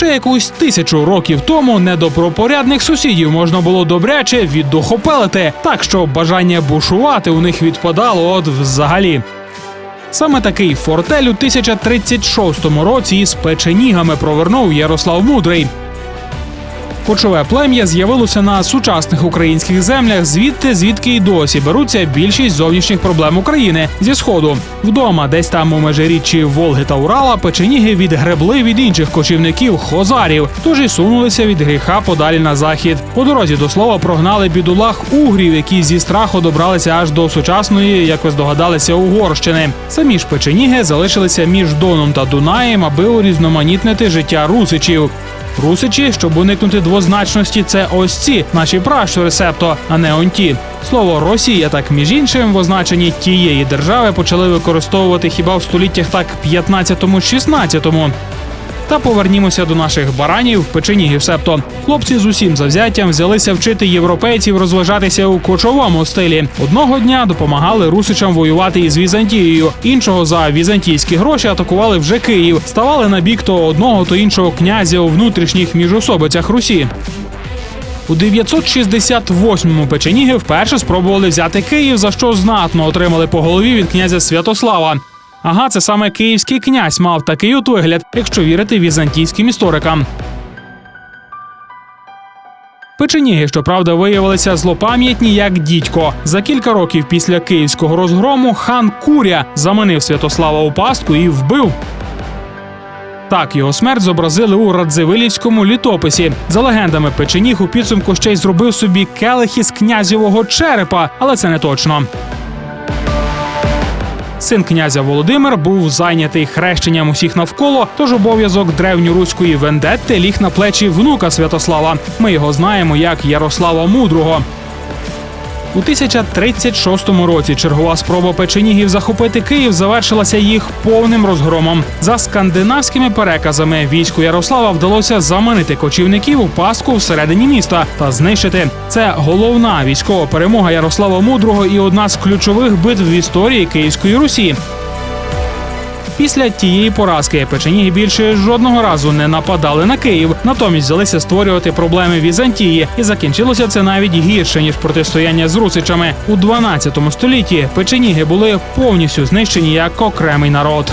Ще якусь тисячу років тому недобропорядних сусідів можна було добряче віддухопелити, так що бажання бушувати у них відпадало от взагалі. Саме такий фортель у 1036 році із печенігами провернув Ярослав Мудрий. Кочове плем'я з'явилося на сучасних українських землях, звідти звідки й досі беруться більшість зовнішніх проблем України зі сходу. Вдома, десь там у межиріччі Волги та Урала, печеніги відгребли від інших кочівників хозарів, тож і сунулися від гріха подалі на захід. По дорозі до слова прогнали бідулах угрів, які зі страху добралися аж до сучасної, як ви здогадалися, Угорщини. Самі ж печеніги залишилися між Доном та Дунаєм, аби урізноманітнити життя русичів. Русичі, щоб уникнути двозначності, це ось ці наші пращури септо, а не онті. Слово Росія, так між іншим, в означенні тієї держави почали використовувати хіба в століттях так 15-16. Та повернімося до наших баранів, печенігів. Себто хлопці з усім завзяттям взялися вчити європейців розважатися у кочовому стилі. Одного дня допомагали русичам воювати із Візантією. Іншого за візантійські гроші атакували вже Київ, ставали на бік то одного, то іншого князя у внутрішніх міжособицях Русі. У 968-му печеніги вперше спробували взяти Київ, за що знатно отримали по голові від князя Святослава. Ага, це саме київський князь мав такий от вигляд, якщо вірити візантійським історикам. Печеніги, щоправда, виявилися злопам'ятні як дідько. За кілька років після київського розгрому хан Куря заманив Святослава у пастку і вбив. Так, його смерть зобразили у Радзивилівському літописі. За легендами, печеніг у підсумку ще й зробив собі келих із князєвого черепа, але це не точно. Син князя Володимир був зайнятий хрещенням усіх навколо, тож обов'язок древньоруської вендетти ліг на плечі внука Святослава. Ми його знаємо як Ярослава Мудрого. У 1036 році чергова спроба печенігів захопити Київ завершилася їх повним розгромом. За скандинавськими переказами війську Ярослава вдалося заманити кочівників у пастку всередині міста та знищити. Це головна військова перемога Ярослава Мудрого і одна з ключових битв в історії Київської Русі. Після тієї поразки печеніги більше жодного разу не нападали на Київ, натомість взялися створювати проблеми Візантії, і закінчилося це навіть гірше ніж протистояння з русичами у 12 столітті. Печеніги були повністю знищені як окремий народ.